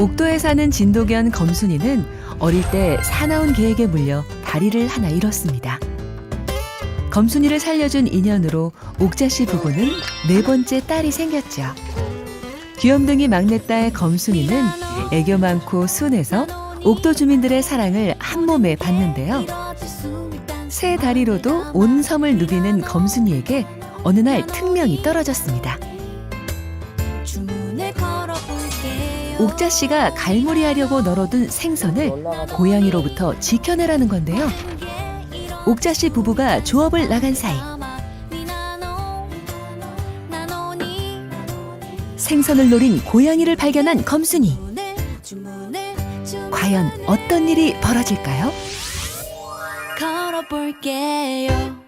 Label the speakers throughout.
Speaker 1: 옥도에 사는 진도견 검순이는 어릴 때 사나운 개에게 물려 다리를 하나 잃었습니다. 검순이를 살려준 인연으로 옥자 씨 부부는 네 번째 딸이 생겼죠. 귀염둥이 막내딸 검순이는 애교 많고 순해서 옥도 주민들의 사랑을 한 몸에 받는데요. 새 다리로도 온 섬을 누비는 검순이에게 어느 날 특명이 떨어졌습니다. 옥자 씨가 갈무리하려고 널어둔 생선을 고양이로부터 지켜내라는 건데요. 옥자 씨 부부가 조업을 나간 사이 생선을 노린 고양이를 발견한 검순이. 과연 어떤 일이 벌어질까요?
Speaker 2: 걸어볼게요.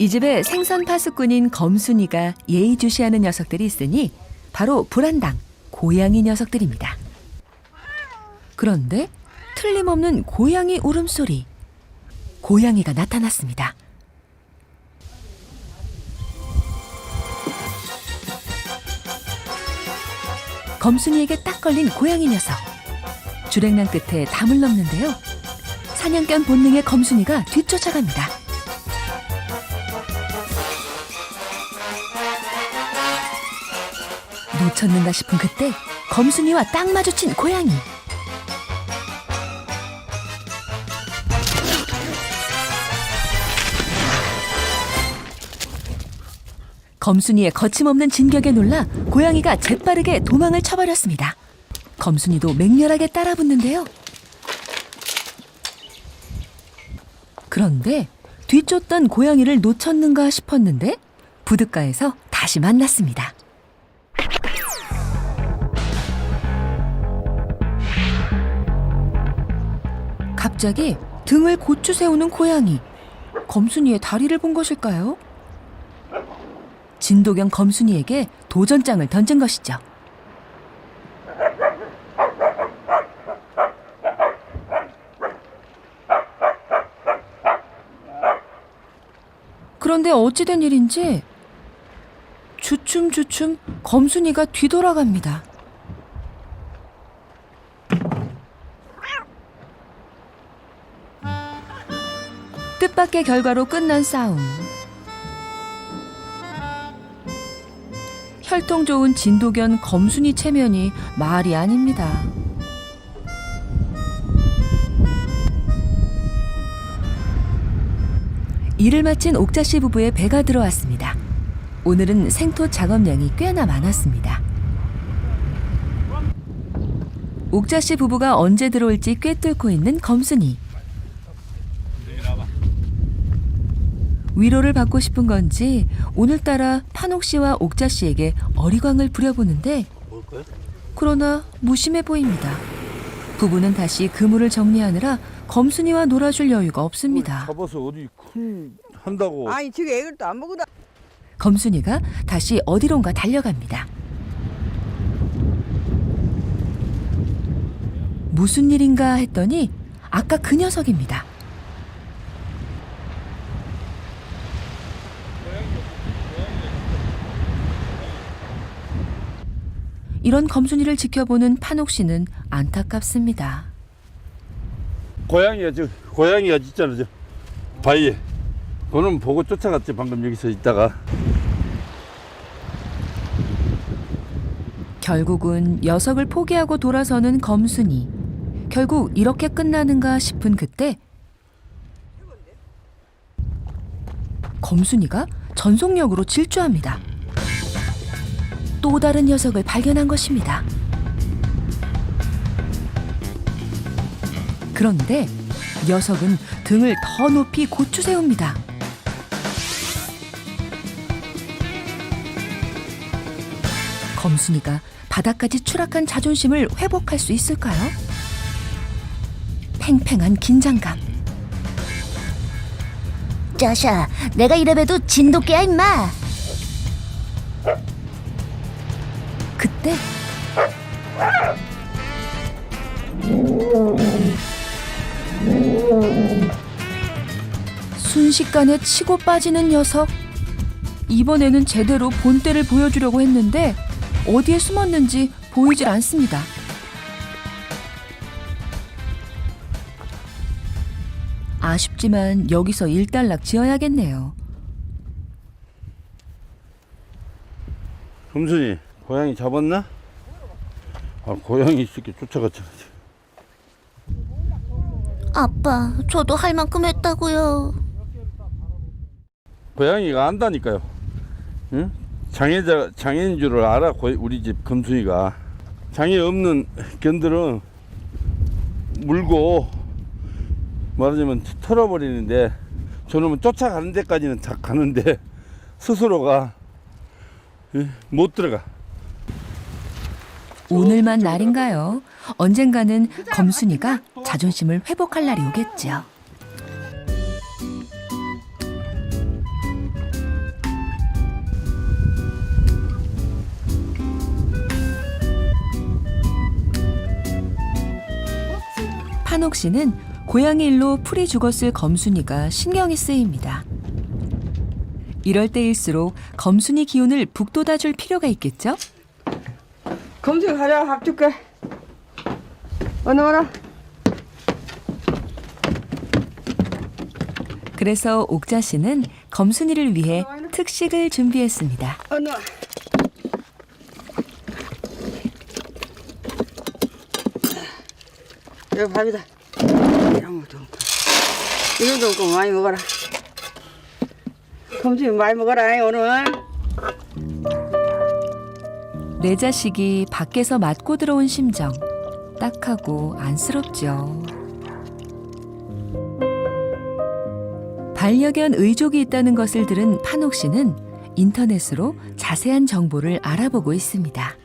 Speaker 1: 이 집에 생선 파수꾼인 검순이가 예의주시하는 녀석들이 있으니 바로 불안당 고양이 녀석들입니다. 그런데 틀림없는 고양이 울음소리. 고양이가 나타났습니다. 검순이에게 딱 걸린 고양이 녀석. 주랭랑 끝에 담을 넘는데요. 사냥견 본능의 검순이가 뒤쫓아갑니다. 놓쳤는가 싶은 그때 검순이와 딱 마주친 고양이. 검순이의 거침없는 진격에 놀라 고양이가 재빠르게 도망을 쳐버렸습니다. 검순이도 맹렬하게 따라붙는데요. 그런데 뒤쫓던 고양이를 놓쳤는가 싶었는데 부둣가에서 다시 만났습니다. 갑자기 등을 고추 세우는 고양이. 검순이의 다리를 본 것일까요? 진도경 검순이에게 도전장을 던진 것이죠. 그런데 어찌된 일인지 주춤주춤 검순이가 뒤돌아갑니다. 뜻밖의 결과로 끝난 싸움. 혈통 좋은 진도견 검순이 체면이 말이 아닙니다. 일을 마친 옥자 씨 부부의 배가 들어왔습니다. 오늘은 생토 작업량이 꽤나 많았습니다. 옥자 씨 부부가 언제 들어올지 꿰뚫고 있는 검순이. 위로를 받고 싶은 건지 오늘따라 판옥 씨와 옥자 씨에게 어리광을 부려보는데 그러나 무심해 보입니다. 부부는 다시 그물을 정리하느라 검순이와 놀아줄 여유가 없습니다.
Speaker 3: 잡아서 어디 큰 한다고
Speaker 4: 아니 지금 애들 또안 먹으다
Speaker 1: 검순이가 다시 어디론가 달려갑니다. 무슨 일인가 했더니 아까 그 녀석입니다. 이런 검순이를 지켜보는 판옥 씨는 안타깝습니다.
Speaker 3: 고양이가 저 고양이가 있잖아 저 바위에 그는 보고 쫓아갔지 방금 여기서 있다가
Speaker 1: 결국은 녀석을 포기하고 돌아서는 검순이. 결국 이렇게 끝나는가 싶은 그때 검순이가 전속력으로 질주합니다. 또 다른 녀석을 발견한 것입니다. 그런데 녀석은 등을 더 높이 고추 세웁니다. 검순이가 바닥까지 추락한 자존심을 회복할 수 있을까요? 팽팽한 긴장감.
Speaker 5: 짜샤, 내가 이래봬도 진돗개야 임마.
Speaker 1: 그때 순식간에 치고 빠지는 녀석. 이번에는 제대로 본때를 보여주려고 했는데 어디에 숨었는지 보이질 않습니다. 아쉽지만 여기서 일단락 지어야겠네요.
Speaker 3: 금순이 고양이 잡았나? 아 고양이 새끼 쫓아갔잖아.
Speaker 5: 아빠, 저도 할 만큼 했다고요.
Speaker 3: 고양이가 안다니까요. 응? 장애자 장애인 줄을 알아 고- 우리 집 금순이가 장애 없는 견들은 물고 말하자면 털어버리는데 저놈은 쫓아가는 데까지는 자 가는데 스스로가 예, 못 들어가.
Speaker 1: 오늘만 날인가요? 언젠가는 검순이가 자존심을 회복할 날이 오겠죠. 판옥 씨는 고양이 일로 풀이 죽었을 검순이가 신경이 쓰입니다. 이럴 때일수록 검순이 기운을 북돋아 줄 필요가 있겠죠?
Speaker 4: 검색 가자 밥 줄게 어느 와라.
Speaker 1: 그래서 옥자 씨는 검순이를 위해 특식을 준비했습니다.
Speaker 4: 어느 와. 여기 밥이다. 이런 것도 없고. 이것도 없고 많이 먹어라. 검색 많이 먹어라 오늘
Speaker 1: 내 자식이 밖에서 맞고 들어온 심정 딱하고 안쓰럽죠. 반려견 의족이 있다는 것을 들은 판옥 씨는 인터넷으로 자세한 정보를 알아보고 있습니다.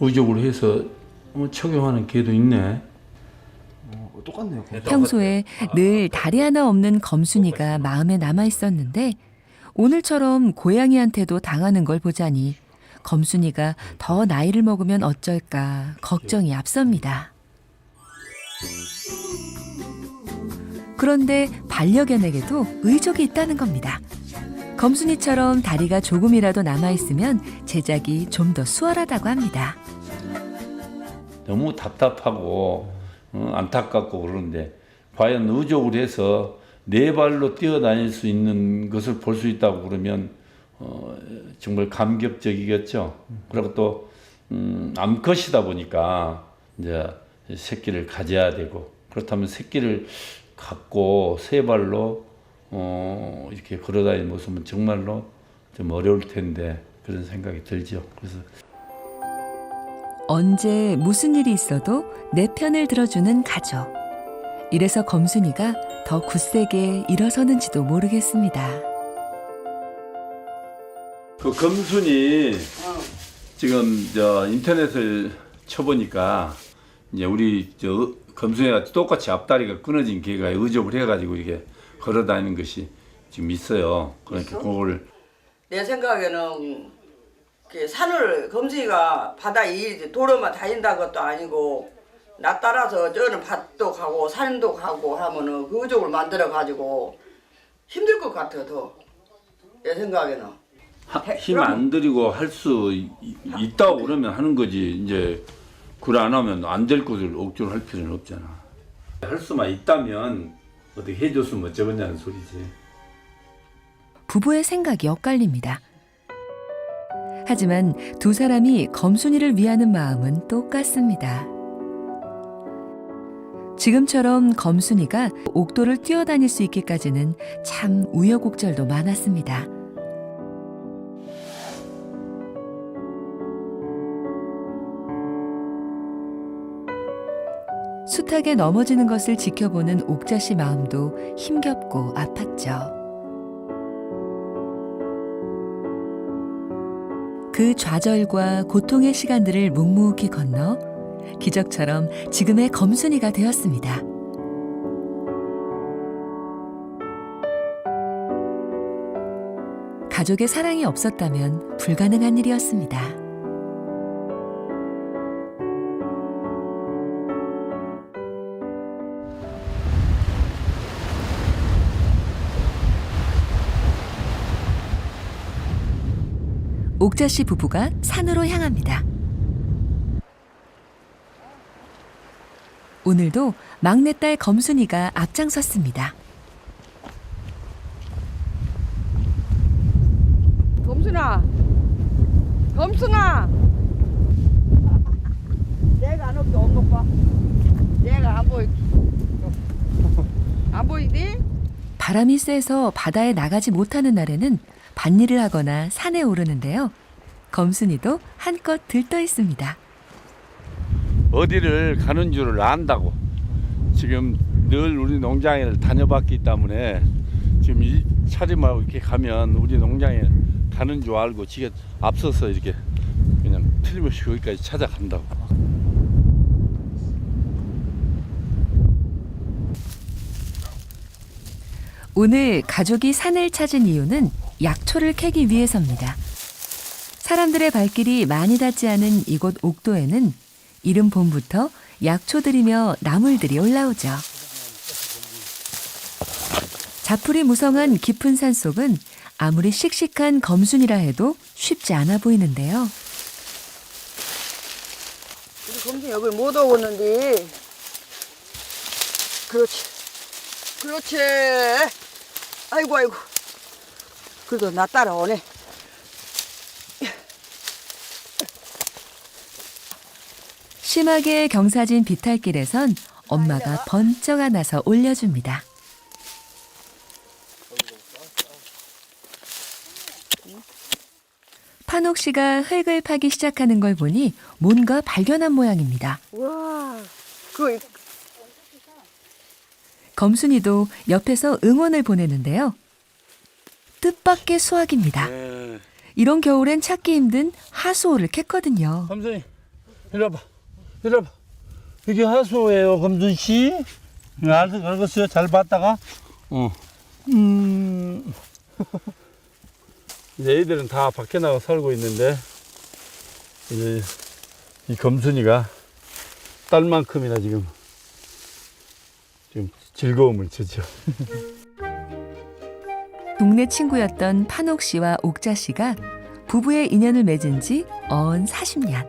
Speaker 6: 의족으로 해서 어, 착용하는 개도 있네.
Speaker 1: 평소에 늘 다리 하나 없는 검순이가 마음에 남아 있었는데 오늘처럼 고양이한테도 당하는 걸 보자니 검순이가 더 나이를 먹으면 어쩔까 걱정이 앞섭니다. 그런데 반려견에게도 의족이 있다는 겁니다. 검순이처럼 다리가 조금이라도 남아 있으면 제작이 좀 더 수월하다고 합니다.
Speaker 6: 너무 답답하고 어, 안타깝고 그러는데 과연 의족을 해서 네 발로 뛰어다닐 수 있는 것을 볼 수 있다고 그러면 어, 정말 감격적이겠죠. 그리고 또 음, 암컷이다 보니까 이제 새끼를 가져야 되고 그렇다면 새끼를 갖고 세 발로 어, 이렇게 걸어다니는 모습은 정말로 좀 어려울 텐데 그런 생각이 들죠. 그래서
Speaker 1: 언제 무슨 일이 있어도 내 편을 들어주는 가족. 이래서 검순이가 더 굳세게 일어서는지도 모르겠습니다.
Speaker 3: 그 검순이 지금 저 인터넷을 쳐보니까 이제 우리 저 검순이가 똑같이 앞다리가 끊어진 개가 의족을 해가지고 이렇게 걸어다니는 것이 지금 있어요. 그러니까 그걸
Speaker 4: 내 생각에는 그 산을 검색이가 바다 이 도로만 다닌다는 것도 아니고 나 따라서 저는 밭도 가고 산도 가고 하면은 그 의족을 만들어 가지고 힘들 것 같아 더 내 생각에는
Speaker 3: 힘 안 들이고 할 수 있다고 그러면 하는 거지 이제 그걸 안 하면 안 될 것을 억지로 할 필요는 없잖아. 할 수만 있다면 어떻게 해줬으면 어쩌겠냐는 소리지.
Speaker 1: 부부의 생각이 엇갈립니다. 하지만 두 사람이 검순이를 위하는 마음은 똑같습니다. 지금처럼 검순이가 옥도를 뛰어다닐 수 있기까지는 참 우여곡절도 많았습니다. 숱하게 넘어지는 것을 지켜보는 옥자 씨 마음도 힘겹고 아팠죠. 그 좌절과 고통의 시간들을 묵묵히 건너 기적처럼 지금의 검순이가 되었습니다. 가족의 사랑이 없었다면 불가능한 일이었습니다. 옥자 씨 부부가 산으로 향합니다. 오늘도 막내딸 검순이가 앞장섰습니다.
Speaker 4: 검순아, 검순아. 내가 안 올게 온것 봐. 내가 안 보이. 안 보이니?
Speaker 1: 바람이 세서 바다에 나가지 못하는 날에는 밭일을 하거나 산에 오르는데요. 검순이도 한껏 들떠 있습니다.
Speaker 6: 어디를 가는 줄을 안다고. 지금 늘 우리 농장에 다녀봤기 때문에 지금 이 차림하고 이렇게 가면 우리 농장에 가는 줄 알고 지가 앞서서 이렇게 그냥 틀림없이 거기까지 찾아간다고.
Speaker 1: 오늘 가족이 산을 찾은 이유는 약초를 캐기 위해서입니다. 사람들의 발길이 많이 닿지 않은 이곳 옥도에는 이른 봄부터 약초들이며 나물들이 올라오죠. 자풀이 무성한 깊은 산 속은 아무리 씩씩한 검순이라 해도 쉽지 않아 보이는데요.
Speaker 4: 우리 검순이 여기 못 오겠는데. 그렇지. 그렇지. 아이고 아이고. 그래도 나 따라오네.
Speaker 1: 심하게 경사진 비탈길에선 엄마가 번쩍 안아서 올려줍니다. 판옥 씨가 흙을 파기 시작하는 걸 보니 뭔가 발견한 모양입니다.
Speaker 4: 와. 그
Speaker 1: 검순이도 옆에서 응원을 보내는데요. 뜻밖의 수확입니다.
Speaker 6: 네.
Speaker 1: 이런 겨울엔 찾기 힘든 하수오를 캤거든요.
Speaker 6: 검순이 이리 와봐. 이리 와봐. 이게 하수예요, 검순 씨. 알았어, 알겠어요. 잘 봤다가. 어. 음. 이제 애들은 다 밖에 나가 살고 있는데 이제 이 검순이가 딸만큼이나 지금 지금 즐거움을 주죠.
Speaker 1: 동네 친구였던 판옥 씨와 옥자 씨가 부부의 인연을 맺은 지 어언 40년.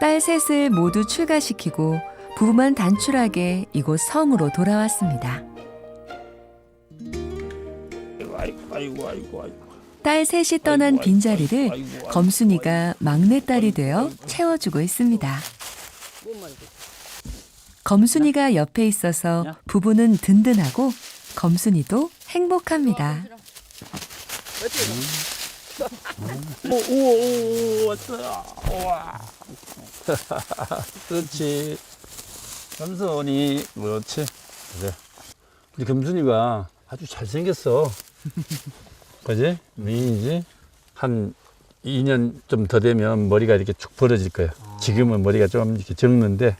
Speaker 1: 딸 셋을 모두 출가시키고 부부만 단출하게 이곳 섬으로 돌아왔습니다.
Speaker 6: 아이고, 아이고, 아이고, 아이고.
Speaker 1: 딸 셋이 떠난 빈자리를 검순이가 막내딸이 되어 채워주고 있습니다. 검순이가 옆에 있어서 부부는 든든하고 검순이도 행복합니다.
Speaker 6: 오, 오, 오, 왔다. 와. 그렇지. 검순이, 그렇지. 그래. 우리 검순이가 아주 잘생겼어. 그지? 미인이지? 한 2년 좀 더 되면 머리가 이렇게 축 벌어질 거야. 지금은 머리가 좀 이렇게 적는데,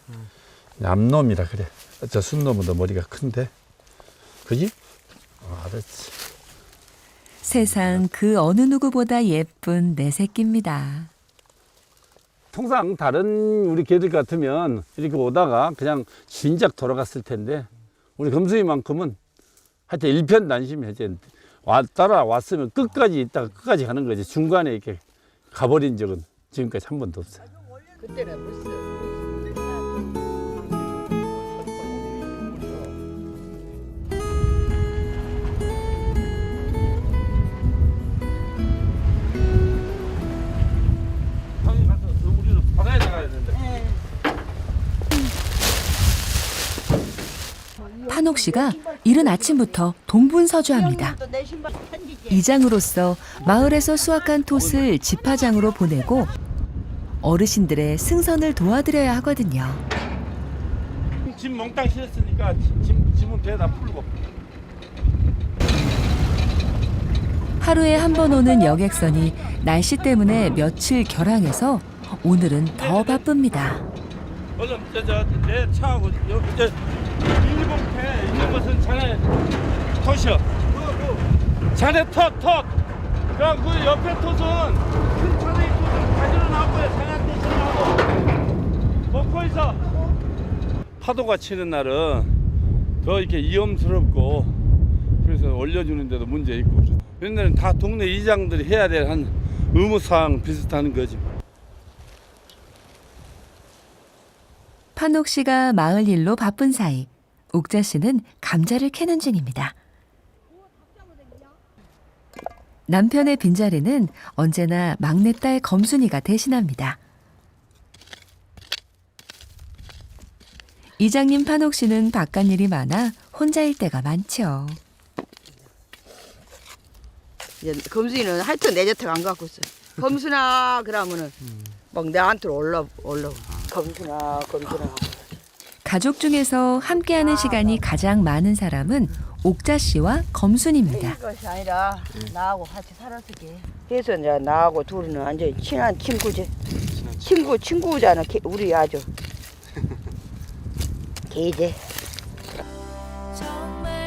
Speaker 6: 암놈이라 그래. 저 순놈은 더 머리가 큰데. 그지? 어, 알았지.
Speaker 1: 세상 그 어느 누구보다 예쁜 내 새끼입니다.
Speaker 6: 통상 다른 우리 개들 같으면 이렇게 오다가 그냥 진작 돌아갔을 텐데 우리 검수이만큼은 하여튼 일편단심해 이제 와 따라왔으면 끝까지 있다가 끝까지 가는 거지 중간에 이렇게 가버린 적은 지금까지 한 번도 없어요.
Speaker 4: 그때는 벌써.
Speaker 1: 판옥 씨가 이른 아침부터 동분서주합니다. 이장으로서 마을에서 수확한 톳을 집화장으로 보내고 어르신들의 승선을 도와드려야 하거든요.
Speaker 6: 짐 몽땅 실었으니까 짐 짐은 배에다 풀고.
Speaker 1: 하루에 한 번 오는 여객선이 날씨 때문에 며칠 결항해서 오늘은 더 바쁩니다.
Speaker 6: 얼른 저저내 차하고 여기 것은 자네 톳이요. 자네 톳 톳. 그럼 그 옆에 톳은 큰 차대 톳은 가지러 나오고요. 자네 톳은 하고 거기서 파도가 치는 날은 더 이렇게 위험스럽고 그래서 올려주는데도 문제 있고
Speaker 7: 옛날엔 다 동네 이장들이 해야 될 한 의무사항 비슷한 거죠.
Speaker 1: 판옥 씨가 마을 일로 바쁜 사이 옥자 씨는 감자를 캐는 중입니다. 남편의 빈자리는 언제나 막내딸 검순이가 대신합니다. 이장님 판옥 씨는 바깥 일이 많아 혼자일 때가 많죠.
Speaker 4: 이제 검순이는 하여튼 내 곁에 안 갖고 있어. 검순아 그러면은 막 내한테로 올라 올라. 검순아 검순아.
Speaker 1: 가족 중에서 함께하는 시간이 가장 많은 사람은 옥자 씨와 검순입니다.
Speaker 4: 이것이 아니라 나하고 같이 살았으게. 그래서 이제 나하고 둘이는 완전 친한 친구지. 친구 친구잖아. 개- 우리 아주. 개제.
Speaker 2: 정말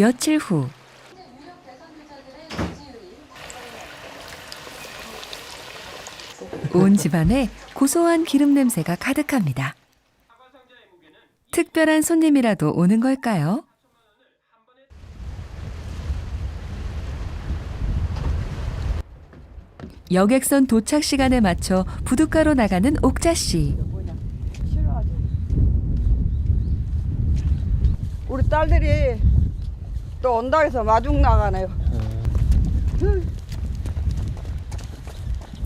Speaker 1: 며칠 후 온 집안에 고소한 기름 냄새가 가득합니다. 특별한 손님이라도 오는 걸까요? 여객선 도착 시간에 맞춰 부둣가로 나가는 옥자 씨.
Speaker 4: 우리 딸들이 또 해서 마중 나가네요.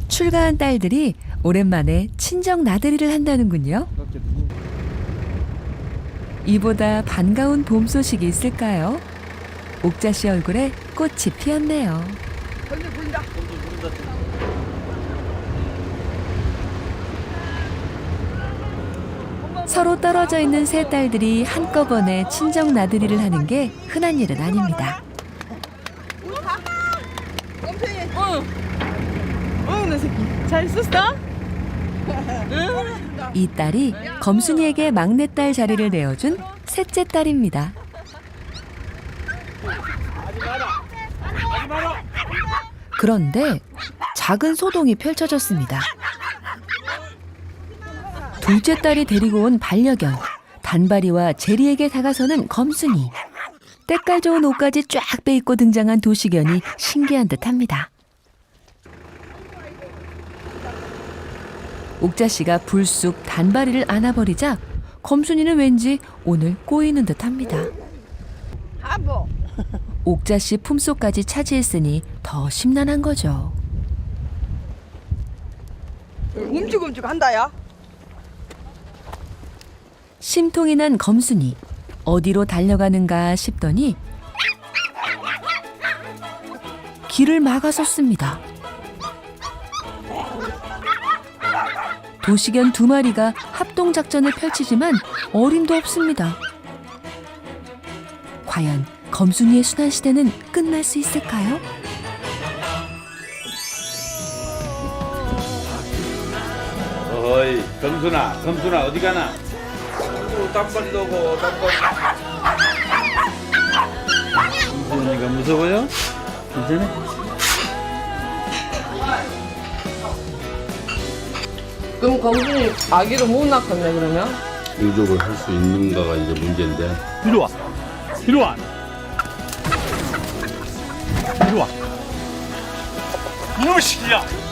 Speaker 1: 출가한 딸들이 오랜만에 친정 나들이를 한다는군요. 이보다 반가운 봄 소식이 있을까요? 옥자 씨 얼굴에 꽃이 피었네요.
Speaker 4: 건지 보인다.
Speaker 1: 서로 떨어져 있는 세 딸들이 한꺼번에 친정 나들이를 하는 게 흔한 일은 아닙니다. 이 딸이 검순이에게 막내딸 자리를 내어준 셋째 딸입니다. 그런데 작은 소동이 펼쳐졌습니다. 둘째 딸이 데리고 온 반려견 단발이와 제리에게 다가서는 검순이 때깔 좋은 옷까지 쫙 빼입고 등장한 도시견이 신기한 듯합니다. 옥자 씨가 불쑥 단발이를 안아버리자 검순이는 왠지 오늘 꼬이는 듯합니다. 옥자 씨 품속까지 차지했으니 더 심란한 거죠.
Speaker 4: 움직움직 한다야.
Speaker 1: 심통이 난 검순이 어디로 달려가는가 싶더니 길을 막아섰습니다. 도시견 두 마리가 합동 작전을 펼치지만 어림도 없습니다. 과연 검순이의 순환 시대는 끝날 수 있을까요?
Speaker 7: 어이, 검순아, 검순아 어디 가나? 또 땀발이 오고 땀발. 검순이가 무서워요? 괜찮아?
Speaker 8: 그럼 검순이 아기를 못 낳겠네 그러면?
Speaker 7: 유족을 할 수 있는가가 이제 문제인데.
Speaker 9: 이리 와. 이리 와. 이리 와. 이놈의 새끼야.